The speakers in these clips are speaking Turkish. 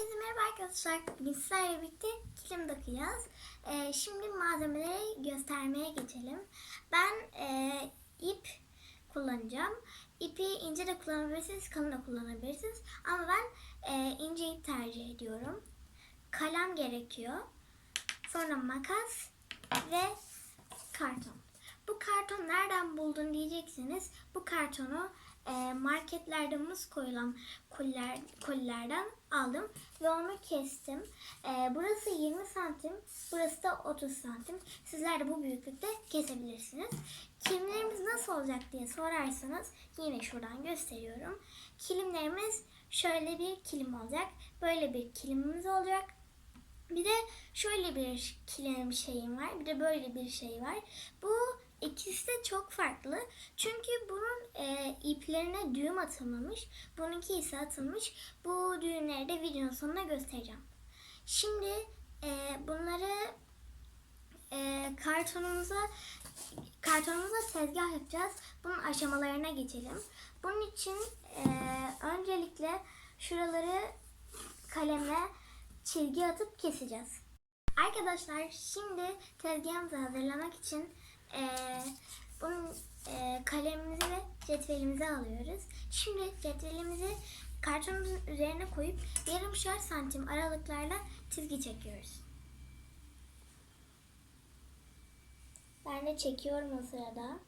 Herkese merhaba arkadaşlar. Bugün sizlerle birlikte kilim takacağız. Ee, şimdi malzemeleri göstermeye geçelim. Ben e, ip kullanacağım. İpi ince de kullanabilirsiniz, kalın da kullanabilirsiniz. Ama ben e, ince ip tercih ediyorum. Kalem gerekiyor. Sonra makas ve karton. Bu karton nereden buldun diyeceksiniz. Bu kartonu marketlerde muz koyulan koliler, kolilerden aldım ve onu kestim. E, burası 20 santim, burası da 30 santim. Sizler de bu büyüklükte kesebilirsiniz. Kilimlerimiz nasıl olacak diye sorarsanız yine şuradan gösteriyorum. Kilimlerimiz şöyle bir kilim olacak. Böyle bir kilimimiz olacak. Bir de şöyle bir kilim şeyim var. Bir de böyle bir şey var. Bu ikisi de çok farklı. Çünkü bunun e, iplerine düğüm atılmamış. Bununki ise atılmış. Bu düğümleri de videonun sonuna göstereceğim. Şimdi e, bunları e, kartonumuza kartonumuza tezgah yapacağız. Bunun aşamalarına geçelim. Bunun için e, öncelikle şuraları kalemle çizgi atıp keseceğiz. Arkadaşlar şimdi tezgahımızı hazırlamak için eee bunun eee, kalemimizi ve cetvelimizi alıyoruz. Şimdi cetvelimizi kartonumuzun üzerine koyup yarımşar santim aralıklarla çizgi çekiyoruz. Ben de çekiyorum o sırada.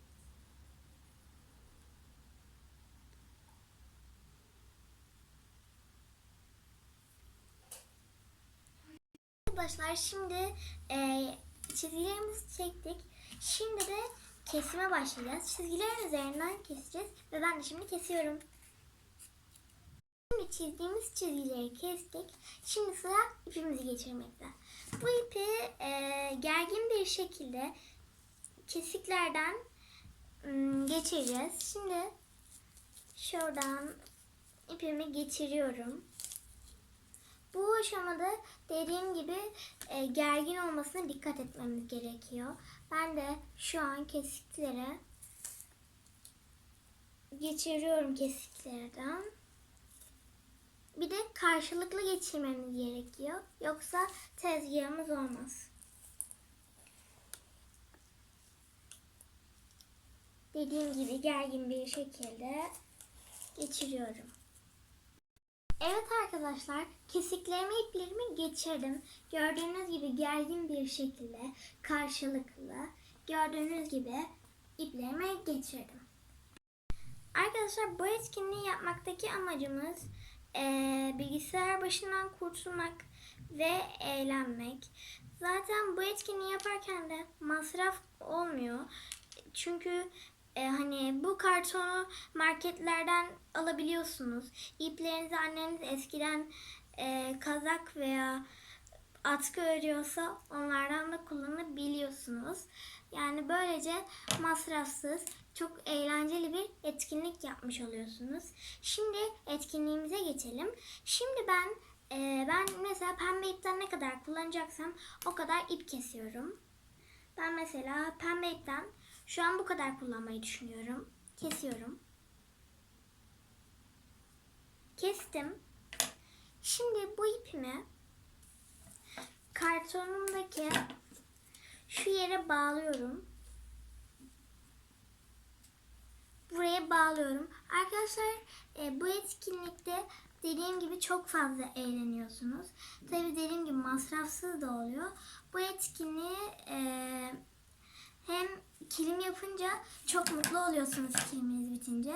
Arkadaşlar şimdi e, çizgilerimizi çektik. Şimdi de kesime başlayacağız. Çizgilerin üzerinden keseceğiz ve ben de şimdi kesiyorum. Şimdi çizdiğimiz çizgileri kestik. Şimdi sıra ipimizi geçirmekte. Bu ipi e, gergin bir şekilde kesiklerden ım, geçireceğiz. Şimdi şuradan ipimi geçiriyorum. Bu aşamada dediğim gibi e, gergin olmasına dikkat etmemiz gerekiyor. Ben de şu an kesiklere geçiriyorum kesiklerden. Bir de karşılıklı geçirmemiz gerekiyor. Yoksa tezgahımız olmaz. Dediğim gibi gergin bir şekilde geçiriyorum. Evet arkadaşlar, kesiklerimi iplerimi geçirdim. Gördüğünüz gibi gergin bir şekilde karşılıklı gördüğünüz gibi iplerimi geçirdim. Arkadaşlar bu etkinliği yapmaktaki amacımız eee, bilgisayar başından kurtulmak ve eğlenmek. Zaten bu etkinliği yaparken de masraf olmuyor. Çünkü e, hani bu kartonu marketlerden alabiliyorsunuz. İplerinizi anneniz eskiden e, kazak veya atkı örüyorsa onlardan da kullanabiliyorsunuz. Yani böylece masrafsız, çok eğlenceli bir etkinlik yapmış oluyorsunuz. Şimdi etkinliğimize geçelim. Şimdi ben e, ben mesela pembe ipten ne kadar kullanacaksam o kadar ip kesiyorum. Ben mesela pembe ipten şu an bu kadar kullanmayı düşünüyorum. Kesiyorum. Kestim. Şimdi bu ipimi kartonumdaki şu yere bağlıyorum. Buraya bağlıyorum. Arkadaşlar e, bu etkinlikte dediğim gibi çok fazla eğleniyorsunuz. Tabi dediğim gibi masrafsız da oluyor. Bu etkinliği e, hem kilim yapınca çok mutlu oluyorsunuz kiliminiz bitince.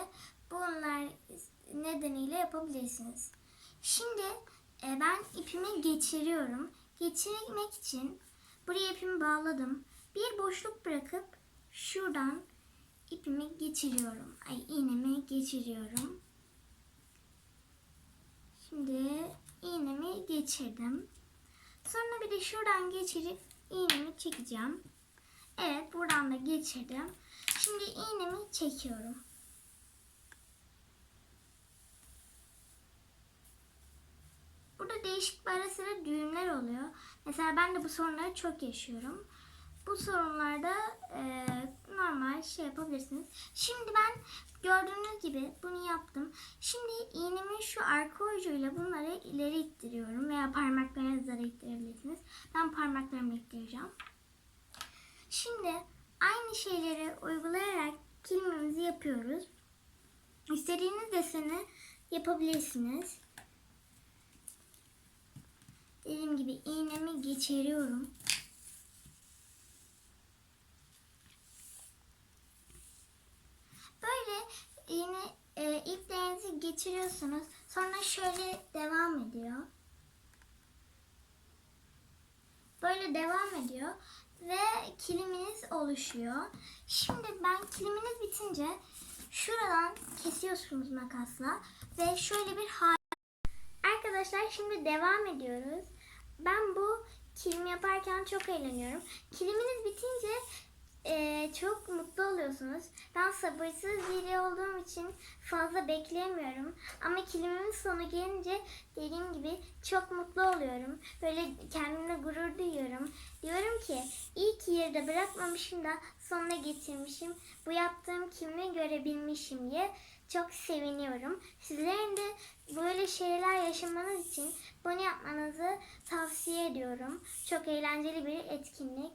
Bunlar nedeniyle yapabilirsiniz. Şimdi e, ben ipimi geçiriyorum. Geçirmek için buraya ipimi bağladım. Bir boşluk bırakıp şuradan ipimi geçiriyorum. Ay iğnemi geçiriyorum. Şimdi iğnemi geçirdim. Sonra bir de şuradan geçirip iğnemi çekeceğim. Evet buradan da geçirdim. Şimdi iğnemi çekiyorum. Burada değişik ara sıra düğümler oluyor. Mesela ben de bu sorunları çok yaşıyorum. Bu sorunlarda e, normal şey yapabilirsiniz. Şimdi ben gördüğünüz gibi bunu yaptım. Şimdi iğnemin şu arka ucuyla bunları ileri ittiriyorum ve Mesela parmaklarınızla da ittirebilirsiniz. Ben parmaklarımla ittireceğim. Şimdi aynı şeyleri uygulayarak kilimimizi yapıyoruz. İstediğiniz deseni yapabilirsiniz. Dediğim gibi iğnemi geçiriyorum. Böyle iğne e, iplerinizi geçiriyorsunuz. Sonra şöyle devam ediyor. Böyle devam ediyor ve kiliminiz oluşuyor. Şimdi ben kiliminiz bitince şuradan kesiyorsunuz makasla ve şöyle bir hal. Arkadaşlar şimdi devam ediyoruz. Ben bu kilim yaparken çok eğleniyorum. Kiliminiz bitince çok mutlu oluyorsunuz. Ben sabırsız biri olduğum için fazla bekleyemiyorum. Ama kilimimin sonu gelince dediğim gibi çok mutlu oluyorum. Böyle kendimle gurur duyuyorum. Diyorum ki iyi ki yerde bırakmamışım da sonuna getirmişim. Bu yaptığım kimi görebilmişim diye çok seviniyorum. Sizlerin de böyle şeyler yaşamanız için bunu yapmanızı tavsiye ediyorum. Çok eğlenceli bir etkinlik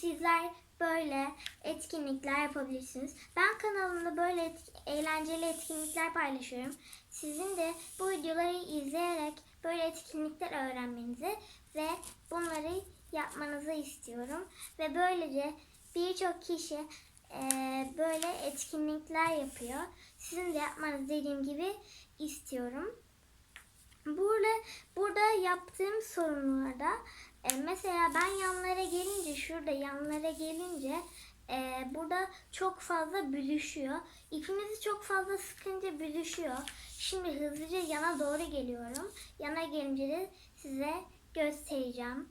sizler böyle etkinlikler yapabilirsiniz. Ben kanalımda böyle et- eğlenceli etkinlikler paylaşıyorum. Sizin de bu videoları izleyerek böyle etkinlikler öğrenmenizi ve bunları yapmanızı istiyorum. Ve böylece birçok kişi eee, böyle etkinlikler yapıyor. Sizin de yapmanızı dediğim gibi istiyorum. Burada burada yaptığım sorunlarda e, mesela ben yanlara gelince şurada yanlara gelince e, burada çok fazla büzüşüyor. İpimizi çok fazla sıkınca büzüşüyor. Şimdi hızlıca yana doğru geliyorum. Yana gelince de size göstereceğim.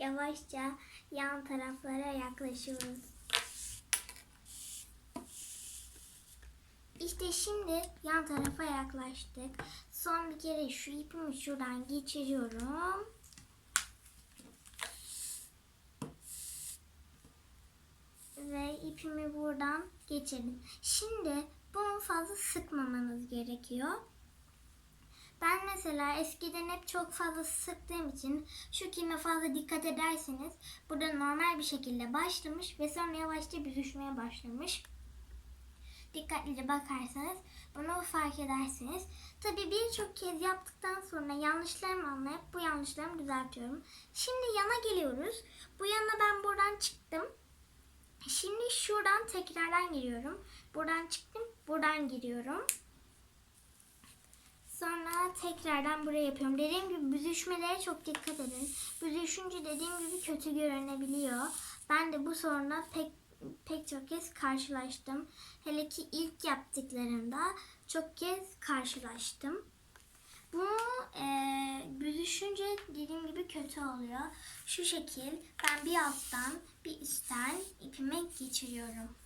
Yavaşça yan taraflara yaklaşıyoruz. İşte şimdi yan tarafa yaklaştık. Son bir kere şu ipimi şuradan geçiriyorum. Ve ipimi buradan geçirdim. Şimdi bunu fazla sıkmamanız gerekiyor. Ben mesela eskiden hep çok fazla sıktığım için şu kime fazla dikkat ederseniz burada normal bir şekilde başlamış ve sonra yavaşça büzüşmeye başlamış. Dikkatlice bakarsanız bunu fark edersiniz. Tabi birçok kez yaptıktan sonra yanlışlarımı anlayıp bu yanlışlarımı düzeltiyorum. Şimdi yana geliyoruz. Bu yana ben buradan çıktım. Şimdi şuradan tekrardan giriyorum. Buradan çıktım, buradan giriyorum. Sonra tekrardan buraya yapıyorum. Dediğim gibi büzüşmelere çok dikkat edin. Büzüşünce dediğim gibi kötü görünebiliyor. Ben de bu sorunla pek pek çok kez karşılaştım. Hele ki ilk yaptıklarımda çok kez karşılaştım. Bu e, büzüşünce dediğim gibi kötü oluyor. Şu şekil ben bir alttan bir üstten ipime geçiriyorum.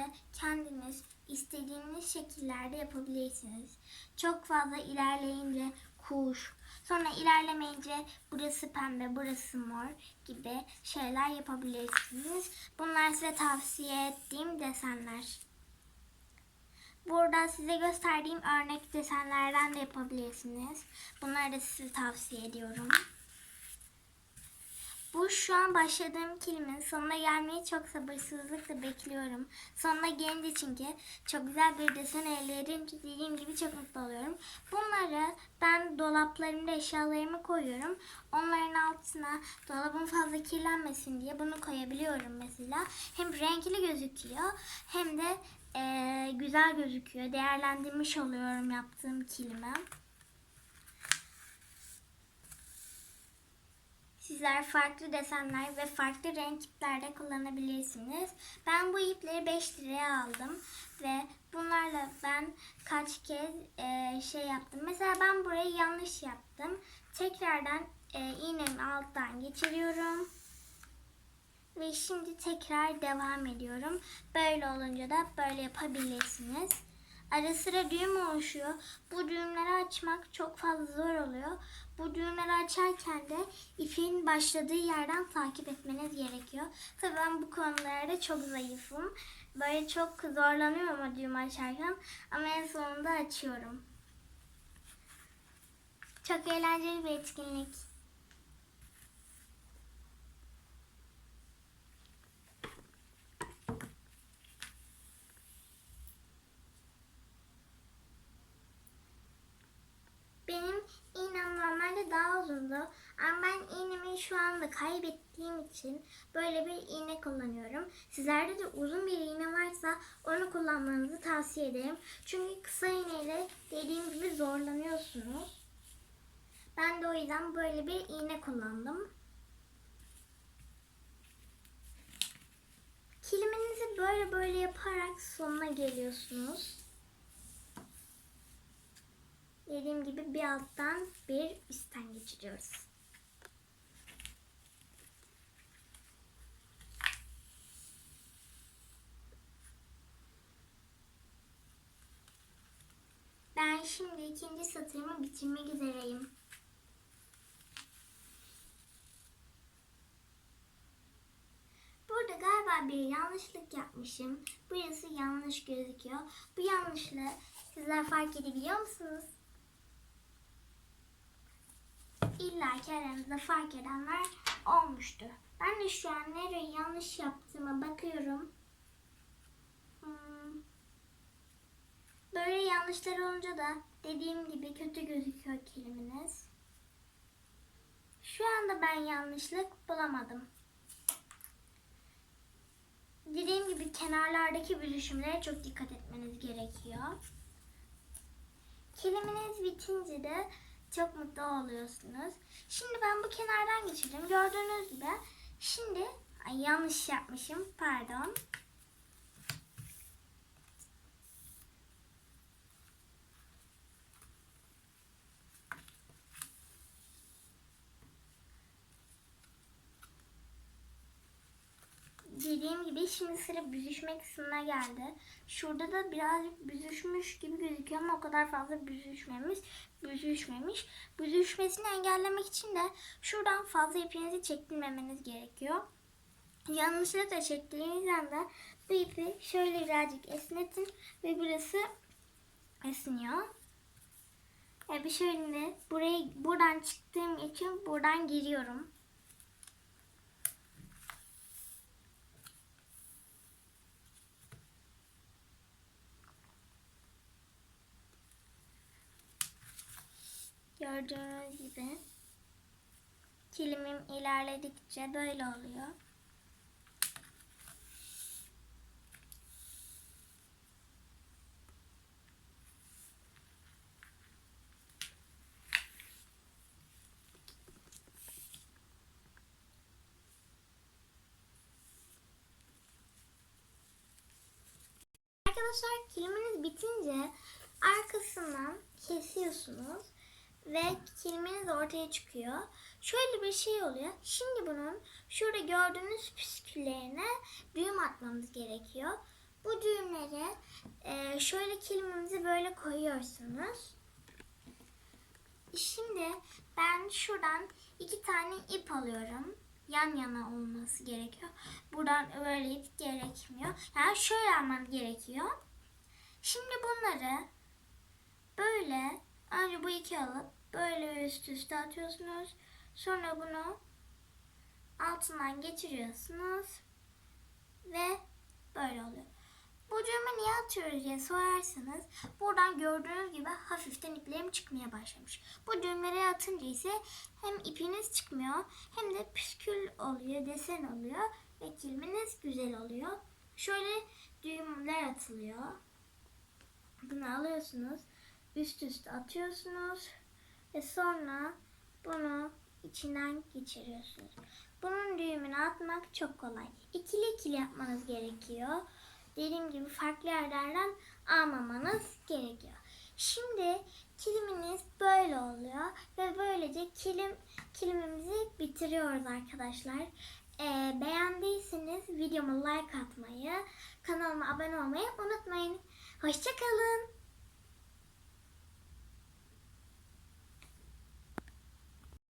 Deseninizi kendiniz istediğiniz şekillerde yapabilirsiniz. Çok fazla ilerleyince kuş, sonra ilerlemeyince burası pembe, burası mor gibi şeyler yapabilirsiniz. Bunlar size tavsiye ettiğim desenler. Burada size gösterdiğim örnek desenlerden de yapabilirsiniz. Bunları da size tavsiye ediyorum. Bu şu an başladığım kelimenin sonuna gelmeyi çok sabırsızlıkla bekliyorum. Sonuna gelince çünkü çok güzel bir desen elde dediğim gibi çok mutlu oluyorum. Bunları ben dolaplarımda eşyalarımı koyuyorum. Onların altına dolabım fazla kirlenmesin diye bunu koyabiliyorum mesela. Hem renkli gözüküyor hem de güzel güzel gözüküyor. Değerlendirmiş oluyorum yaptığım kilimi. Sizler farklı desenler ve farklı renklerde kullanabilirsiniz. Ben bu ipleri 5 liraya aldım ve bunlarla ben kaç kez e, şey yaptım. Mesela ben burayı yanlış yaptım. Tekrardan e, iğnemi alttan geçiriyorum. Ve şimdi tekrar devam ediyorum. Böyle olunca da böyle yapabilirsiniz. Ara sıra düğüm oluşuyor. Bu düğümleri açmak çok fazla zor oluyor. Bu düğümleri açarken de ipin başladığı yerden takip etmeniz gerekiyor. Tabii ben bu konularda çok zayıfım. Böyle çok zorlanıyorum o düğümü açarken ama en sonunda açıyorum. Çok eğlenceli bir etkinlik. Anda kaybettiğim için böyle bir iğne kullanıyorum. Sizlerde de uzun bir iğne varsa onu kullanmanızı tavsiye ederim. Çünkü kısa iğneyle dediğim gibi zorlanıyorsunuz. Ben de o yüzden böyle bir iğne kullandım. Kiliminizi böyle böyle yaparak sonuna geliyorsunuz. Dediğim gibi bir alttan bir üstten geçiriyoruz. Ben şimdi ikinci satırımı bitirmek üzereyim. Burada galiba bir yanlışlık yapmışım. Burası yanlış gözüküyor. Bu yanlışlığı sizler fark edebiliyor musunuz? İlla ki aranızda fark edenler olmuştur. Ben de şu an nereye yanlış yaptığıma bakıyorum. Hmm. Böyle yanlışlar olunca da dediğim gibi kötü gözüküyor kelimeniz. Şu anda ben yanlışlık bulamadım. Dediğim gibi kenarlardaki büzüşümlere çok dikkat etmeniz gerekiyor. Kelimeniz bitince de çok mutlu oluyorsunuz. Şimdi ben bu kenardan geçirdim. Gördüğünüz gibi. Şimdi ay yanlış yapmışım. Pardon. Dediğim gibi şimdi sıra büzüşme kısmına geldi. Şurada da birazcık büzüşmüş gibi gözüküyor ama o kadar fazla büzüşmemiş. Büzüşmemiş. Büzüşmesini engellemek için de şuradan fazla ipinizi çektirmemeniz gerekiyor. Yanlışlıkla çektiğiniz anda bu ipi şöyle birazcık esnetin ve burası esniyor. Bir şöyle burayı buradan çıktığım için buradan giriyorum. Gördüğünüz gibi kilimim ilerledikçe böyle oluyor. Arkadaşlar kiliminiz bitince arkasından kesiyorsunuz ve kiliminiz ortaya çıkıyor. Şöyle bir şey oluyor. Şimdi bunun şurada gördüğünüz püsküllerine düğüm atmamız gerekiyor. Bu düğümleri e, şöyle kilimimizi böyle koyuyorsunuz. Şimdi ben şuradan iki tane ip alıyorum. Yan yana olması gerekiyor. Buradan böyle ip gerekmiyor. Yani şöyle alman gerekiyor. Şimdi bunları böyle önce bu iki alıp böyle üst üste atıyorsunuz. Sonra bunu altından geçiriyorsunuz. Ve böyle oluyor. Bu düğümü niye atıyoruz diye sorarsanız buradan gördüğünüz gibi hafiften iplerim çıkmaya başlamış. Bu düğümleri atınca ise hem ipiniz çıkmıyor hem de püskül oluyor, desen oluyor ve kilmeniz güzel oluyor. Şöyle düğümler atılıyor. bunu alıyorsunuz. Üst üste atıyorsunuz. Ve sonra bunu içinden geçiriyorsunuz. Bunun düğümünü atmak çok kolay. İkili ikili yapmanız gerekiyor. Dediğim gibi farklı yerlerden almamanız gerekiyor. Şimdi kiliminiz böyle oluyor ve böylece kilim kilimimizi bitiriyoruz arkadaşlar. Ee, beğendiyseniz videoma like atmayı, kanalıma abone olmayı unutmayın. Hoşçakalın.